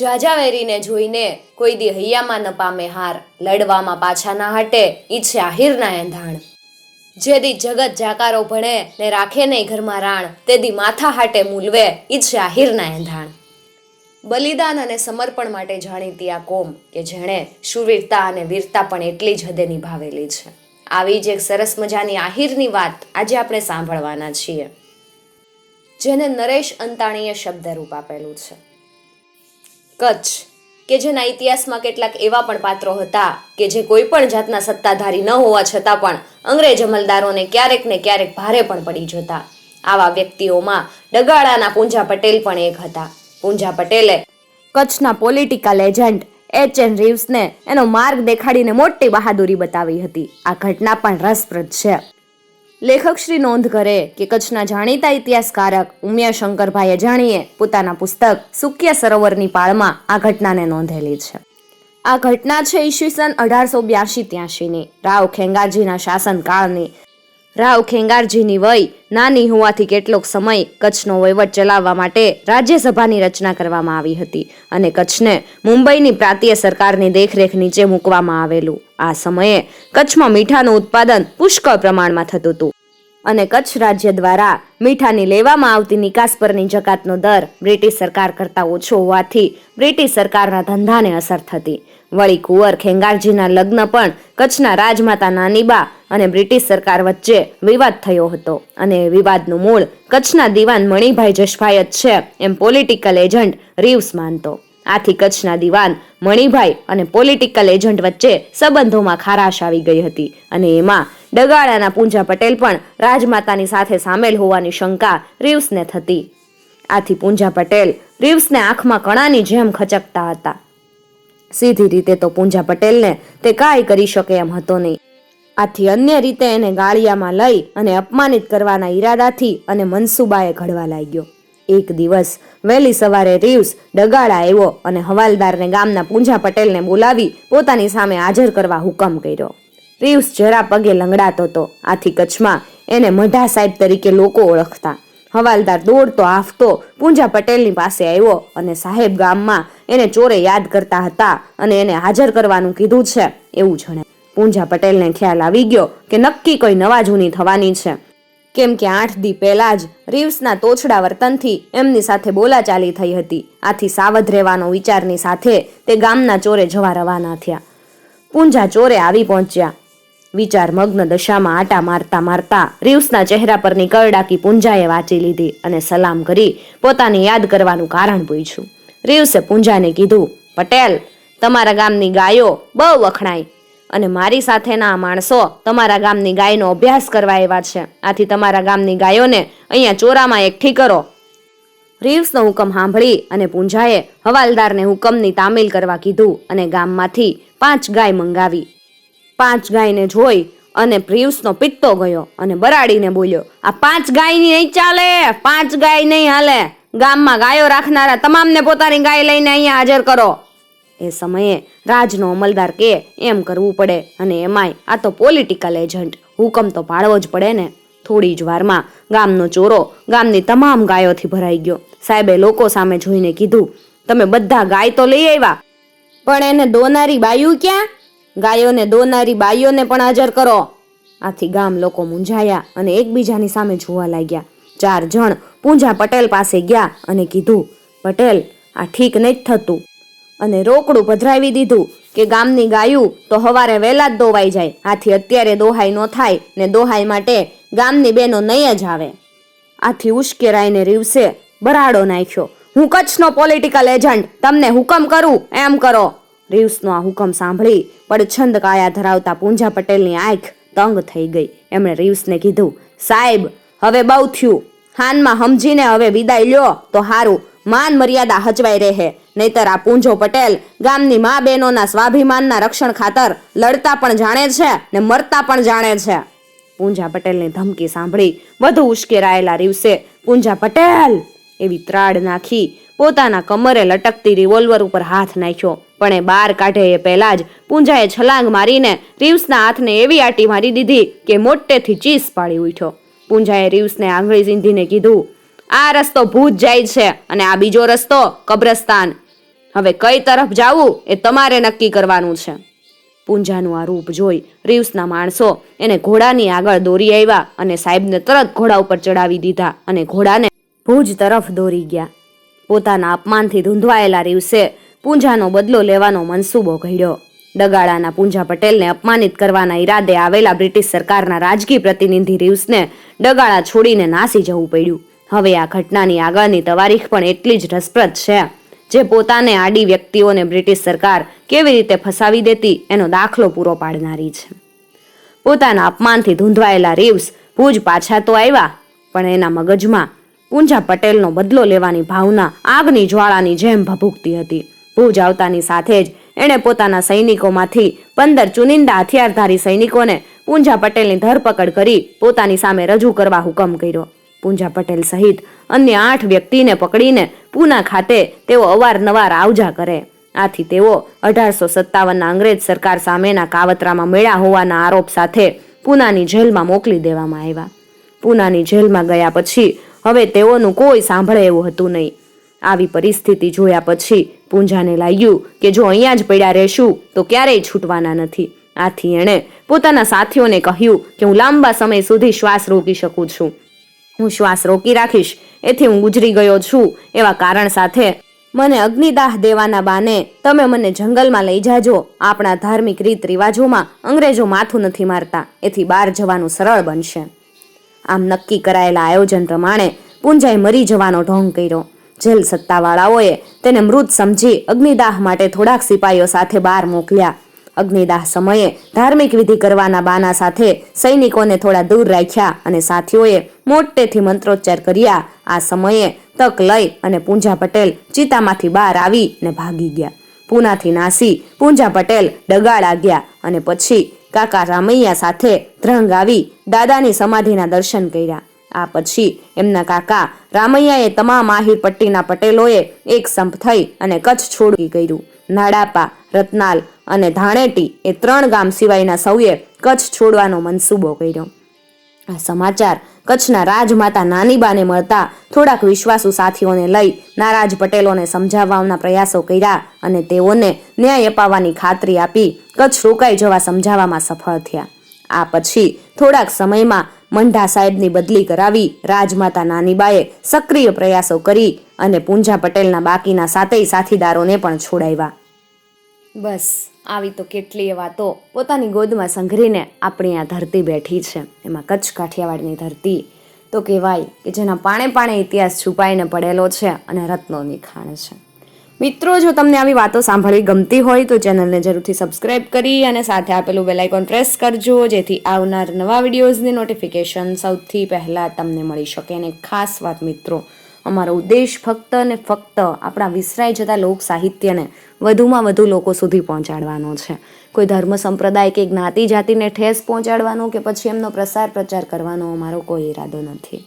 જાજાવેરીને જોઈને કોઈ દી હૈયામાં ન પામે હાર, લડવામાં પાછા ના હટે ઈચ્છે આહિરના એંધાણ. જે દી જગત જાકારો ભણે ને રાખે નહીં ઘરમાં રાણ, તે દી માથા હાટે મૂલવે ઈચ્છે આહિરના એંધાણ. બલિદાન અને સમર્પણ માટે જાણીતી આ કોમ કે જેણે શુરવીરતા અને વીરતા પણ એટલી જ હદે નિભાવેલી છે. આવી જ એક સરસ મજાની આહિરની વાત આજે આપણે સાંભળવાના છીએ. જેને નરેશ અંતાણીએ શબ્દરૂપ આપેલું છે. કચ્છ, કે જેના ઇતિહાસમાં કેટલાક એવા પણ પાત્રો હતા કે જે કોઈ પણ જાતના સત્તાધારી ન હોવા છતાં પણ અંગ્રેજ અમલદારોને ક્યારેક ને ક્યારેક ભારે પણ પડી જતા. આવા વ્યક્તિઓમાં ડગાળાના પૂંજા પટેલ પણ એક હતા. પૂંજા પટેલે કચ્છના પોલિટિકલ એજન્ટ એચ એન રીવ્સને એનો માર્ગ દેખાડીને મોટી બહાદુરી બતાવી હતી. આ ઘટના પણ રસપ્રદ છે. લેખક શ્રી નોંધ કરે કે કચ્છના જાણીતા ઇતિહાસકારક ઉમિયા શંકરભાઈ અજાણીએ પોતાના પુસ્તક સુક્ય સરોવરની પાળમાં આ ઘટનાને નોંધેલી છે. આ ઘટના છે ઈસવીસન અઢારસો બ્યાસી ત્યાસીની રાવ ખેંગારજીના શાસનકાળની. રાવ ખેંગારજીની વય નાની હોવાથી કેટલોક સમય કચ્છનો વહીવટ ચલાવવા માટે રાજ્યસભાની રચના કરવામાં આવી હતી અને કચ્છને મુંબઈની પ્રાંતીય સરકારની દેખરેખ નીચે મૂકવામાં આવેલું. આ સમયે કચ્છમાં મીઠાનું ઉત્પાદન પુષ્કળ પ્રમાણમાં થતું હતું. અને કચ્છ રાજ્ય દ્વારા મીઠાની લેવામાં આવતી નિકાસ પરની જકાતનો દર બ્રિટિશ સરકાર કરતાં ઓછો હોવાથી બ્રિટિશ સરકારના ધંધાને અસર થતી. વળી કુંવર ખેંગારજીના લગ્ન પણ કચ્છના રાજમાતા નાનીબા અને બ્રિટિશ સરકાર વચ્ચે વિવાદ થયો હતો. અને વિવાદનું મૂળ કચ્છના દિવાન મણિભાઈ જશભાઈ જ છે, એમ પોલિટિકલ એજન્ટ રીવ્સ માનતો. આથી કચ્છના દિવાન, મણિભાઈ અને પોલિટિકલ એજન્ટ વચ્ચે સંબંધોમાં ખારાશ આવી ગઈ હતી અને એમાં ડગાળાના પૂંજા પટેલ પણ રાજમાતાની સાથે સામેલ હોવાની શંકા રીવ્સને થતી. આથી પૂંજા પટેલ રીવ્સને આંખમાં કણાની જેમ ખચકતા હતા. સીધી રીતે તો પૂંજા પટેલને તે કાંઈ કરી શકે એમ હતો નહીં. આથી અન્ય રીતે એને ગાળિયામાં લઈ અને અપમાનિત કરવાના ઈરાદાથી અને મનસુબાએ ઘડવા લાગ્યો. એક દિવસ. વહેલી સવારે રીવ્સ ડગાળા આવ્યો અને હવાલદારને ગામના પૂંજા પટેલને બોલાવી પોતાની સામે હાજર કરવા હુકમ કર્યો. રીવ્સ જરા પગે લંગડાતો હતો આથી કચ્છમાં એને મઢા સાહેબ તરીકે લોકો ઓળખતા. હવાલદાર દોડતો આફતો પૂંજા પટેલની પાસે આવ્યો અને સાહેબ ગામમાં એને ચોરે યાદ કરતા હતા અને એને હાજર કરવાનું કીધું છે એવું જણાય. પૂંજા પટેલને ખ્યાલ આવી ગયો કે નક્કી કોઈ નવા જૂની થવાની છે. કેમ કે આઠ દી પહેલા જ રીવ્સના તોછડા વર્તનથી એમની સાથે બોલાચાલી થઈ હતી. આથી સાવધ રહેવાનો વિચારની સાથે તે ગામના ચોરે જવા રવાના થયા. પૂંજા ચોરે આવી પહોંચ્યા. વિચાર મગ્ન દશામાં આટા મારતા મારતા રીવ્સના ચહેરા પરની કરડાકી પૂંજાએ વાંચી લીધી અને સલામ કરી પોતાને યાદ કરવાનું કારણ પૂછ્યું. રીવ્સે પૂંજાને કીધું, પટેલ, તમારા ગામની ગાયો બહુ વખણાય. અને મારી સાથેના આ માણસો તમારા ગામની ગાયનો અભ્યાસ કરવા આવ્યા છે. આથી તમારા ગામની ગાયોને અહીંયા ચોરામાં એકઠી કરો. રીવ્સનો હુકમ સાંભળી અને પૂંજાએ હવાલદારને હુકમની તામીલ કરવા કીધું અને ગામમાંથી પાંચ ગાય મંગાવી. પાંચ ગાયને જોઈ અને પ્રિયુસનો પિત્તો ગયો અને બરાડીને બોલ્યો, આ પાંચ ગાયની નહીં ચાલે, પાંચ ગાય નહીં હાલે. ગામમાં ગાયો રાખનારા તમામને પોતાની ગાય લઈને અહીંયા હાજર કરો. એ સમયે રાજનો અમલદાર કે એમ કરવું પડે અને એમાંય આ તો પોલિટિકલ એજન્ટ હુકમ તો પાડવો જ પડે ને. થોડી જ વારમાં ગામનો ચોરો ગામની તમામ ગાયોથી ભરાઈ ગયો. સાહેબે લોકો સામે જોઈને કીધું, તમે બધા ગાય તો લઈ આવ્યા, પણ એને દોનારી બાયું ક્યાં? ગાયોને દોનારી બાઈઓને પણ હાજર કરો. આથી ગામ લોકો મૂંઝાયા અને એકબીજાની સામે જોવા લાગ્યા. ચાર જણ પૂંજા પટેલ પાસે ગયા અને કીધું, પટેલ, આ ઠીક નહીં થતું. અને રોકડું પધરાવી દીધું કે ગામની ગાયું તો હવારે વહેલા જ દોવાઈ જાય. આથી અત્યારે દોહાઈ ન થાય ને દોહાઈ માટે ગામની બેનો નહીં જ આવે. આથી ઉશ્કેરાઈને રીવસે બરાડો નાખ્યો. હું કચ્છનો પોલિટિકલ એજન્ટ તમને હુકમ કરું, એમ કરો. રીવ્સનો આ હુકમ સાંભળી પડછંદ કાયા ધરાવતા પૂંજા પટેલની આંખ તંગ થઈ ગઈ. એમણે રીવ્સને કીધું, સાહેબ, હવે બહુ થયું. હાનમાં સમજીને હવે વિદાય લ્યો, તો હારું. માન મર્યાદા હચવાઈ રહે. નહીતર આ પૂંજો પટેલ ગામની મા બહેનોના સ્વાભિમાનના રક્ષણ ખાતર લડતા પણ જાણે છે ને મરતા પણ જાણે છે. પૂંજા પટેલની ધમકી સાંભળી વધુ ઉશ્કેરાયેલા રીવસે પૂંજા પટેલ એવી ત્રાડ નાખી પોતાના કમરે લટકતી રિવોલ્વર ઉપર હાથ નાખ્યો. પણ એ બાર કાઢે એ પહેલા જ પૂંજાએ છલાંગ મારીને રીવ્સના હાથને એવી આટી મારી દીધી કે મોટેથી ચીસ પાડી ઉઠ્યો. પૂંજાએ રીવ્સને આંગળી સીંધીને કીધું આ રસ્તો ભૂત જાય છે અને આ બીજો રસ્તો કબ્રસ્તાન. હવે કઈ તરફ જાવું એ તમારે નક્કી કરવાનું છે. પૂંજાનું આ રૂપ જોઈ રીવ્સના માણસો એને ઘોડાની આગળ દોરી આવ્યા અને સાહેબને તરત ઘોડા ઉપર ચડાવી દીધા અને ઘોડાને ભુજ તરફ દોરી ગયા. પોતાના અપમાનથી ધૂંધવાયેલા રિવસે પૂંજાનો બદલો લેવાનો મનસૂબો ઘડ્યો. ડગાળાના પૂંજા પટેલને અપમાનિત કરવાના ઈરાદે આવેલા બ્રિટિશ સરકારના રાજકીય પ્રતિનિધિ રીવ્સને ડગાળા છોડીને નાસી જવું પડ્યું. હવે આ ઘટનાની આગળની તવારીખ પણ એટલી જ રસપ્રદ છે. જે પોતાને આડી વ્યક્તિઓને બ્રિટિશ સરકાર કેવી રીતે ફસાવી દેતી એનો દાખલો પૂરો પાડનારી છે. પોતાના અપમાનથી ધૂંધવાયેલા રીવ્સ ભુજ પાછા તો આવ્યા, પણ એના મગજમાં પૂંજા પટેલનો બદલો લેવાની ભાવના આગની જ્વાળાની જેમ ભભૂકતી હતી. ભુજ આવતાની સાથે જ એણે પોતાના સૈનિકોમાંથી પંદર ચુનિંદા હથિયારધારી સૈનિકોને પૂંજા પટેલની ધરપકડ કરી પોતાની સામે રજૂ કરવા હુકમ કર્યો. પૂંજા પટેલ સહિત અન્ય આઠ વ્યક્તિને પકડીને પૂના ખાતે તેઓ અવારનવાર આવજા કરે. આથી તેઓ અઢારસો સત્તાવનના અંગ્રેજ સરકાર સામેના કાવતરામાં મેળા હોવાના આરોપ સાથે પૂનાની જેલમાં મોકલી દેવામાં આવ્યા. પૂનાની જેલમાં ગયા પછી હવે તેઓનું કોઈ સાંભળે એવું હતું નહીં. આવી પરિસ્થિતિ જોયા પછી પૂંજાને લાગ્યું કે જો અહીંયા જ પડ્યા રહેશું, તો ક્યારેય છૂટવાના નથી. આથી એણે પોતાના સાથીઓને કહ્યું કે હું લાંબા સમય સુધી શ્વાસ રોકી શકું છું. હું શ્વાસ રોકી રાખીશ, એથી હું ગુજરી ગયો છું, એવા કારણ સાથે. મને અગ્નિદાહ દેવાના બાને તમે મને જંગલમાં લઈ જાજો, આપણા ધાર્મિક રીત રિવાજોમાં અંગ્રેજો માથું નથી મારતા, એથી બહાર જવાનું સરળ બનશે. આમ નક્કી કરાયેલા આયોજન પ્રમાણે પૂંજાએ મરી જવાનો ઢોંગ કર્યો. જેલ સત્તાવાળાઓએ તેને મૃત સમજી અગ્નિદાહ માટે થોડાક સિપાઈઓ સાથે બહાર મોકલ્યા. અગ્નિદાહ સમયે ધાર્મિક વિધિ કરવાના બાના સાથે સૈનિકોને થોડા દૂર રાખ્યા અને સાથીઓએ મોટેથી મંત્રોચ્ચાર કર્યા. આ સમયે તક લઈ અને પૂંજા પટેલ ચિતામાંથી બહાર આવી ને ભાગી ગયા. પૂનાથી નાસી પૂંજા પટેલ ડગાળા ગયા અને પછી કાકા રામૈયા સાથે ધ્રંગ આવી દાદાની સમાધિના દર્શન કર્યા. આ પછી એમના કાકા રામૈયાએ તમામ આહિર પટ્ટીના પટેલોએ એક સંપ થઈ અને કચ્છ છોડી કર્યું નાડાપા, રત્નાલ અને ધાણેટી એ ત્રણ ગામ સિવાયના સૌએ કચ્છ છોડવાનો મનસૂબો કર્યો. આ સમાચાર કચ્છના રાજમાતા નાનીબાને મળતા થોડાક વિશ્વાસુ સાથીઓને લઈ નારાજ પટેલોને સમજાવવાના પ્રયાસો કર્યા અને તેઓને ન્યાય અપાવવાની ખાતરી આપી કચ્છ રોકાઈ જવા સમજાવવામાં સફળ થયા. આ પછી થોડાક સમયમાં મંઢા સાહેબની બદલી કરાવી રાજમાતા નાનીબાએ સક્રિય પ્રયાસો કરી અને પૂંજા પટેલના બાકીના સાતેય સાથીદારોને પણ છોડાવ્યા. બસ. આવી તો કેટલીય વાતો પોતાની ગોદમાં સંઘરીને આપણી આ ધરતી બેઠી છે. એમાં કચ્છ કાઠિયાવાડની ધરતી તો કહેવાય કે જેના પાણે પાણે ઇતિહાસ છુપાઈને પડેલો છે અને રત્નોની ખાણ છે. મિત્રો, જો તમને આવી વાતો સાંભળવી ગમતી હોય તો ચેનલને જરૂરથી સબસ્ક્રાઇબ કરી અને સાથે આપેલું બેલાઇકોન પ્રેસ કરજો, જેથી આવનાર નવા વિડીયોઝની નોટિફિકેશન સૌથી પહેલાં તમને મળી શકે. અને ખાસ વાત, મિત્રો અમારો ઉદ્દેશ ફક્ત અને ફક્ત આપણા વિસરાઈ જતા લોક સાહિત્યને વધુમાં વધુ લોકો સુધી પહોંચાડવાનો છે. કોઈ ધર્મ સંપ્રદાય કે જ્ઞાતિ જાતિને ઠેસ પહોંચાડવાનો કે પછી એમનો પ્રસાર પ્રચાર કરવાનો અમારો કોઈ ઈરાદો નથી.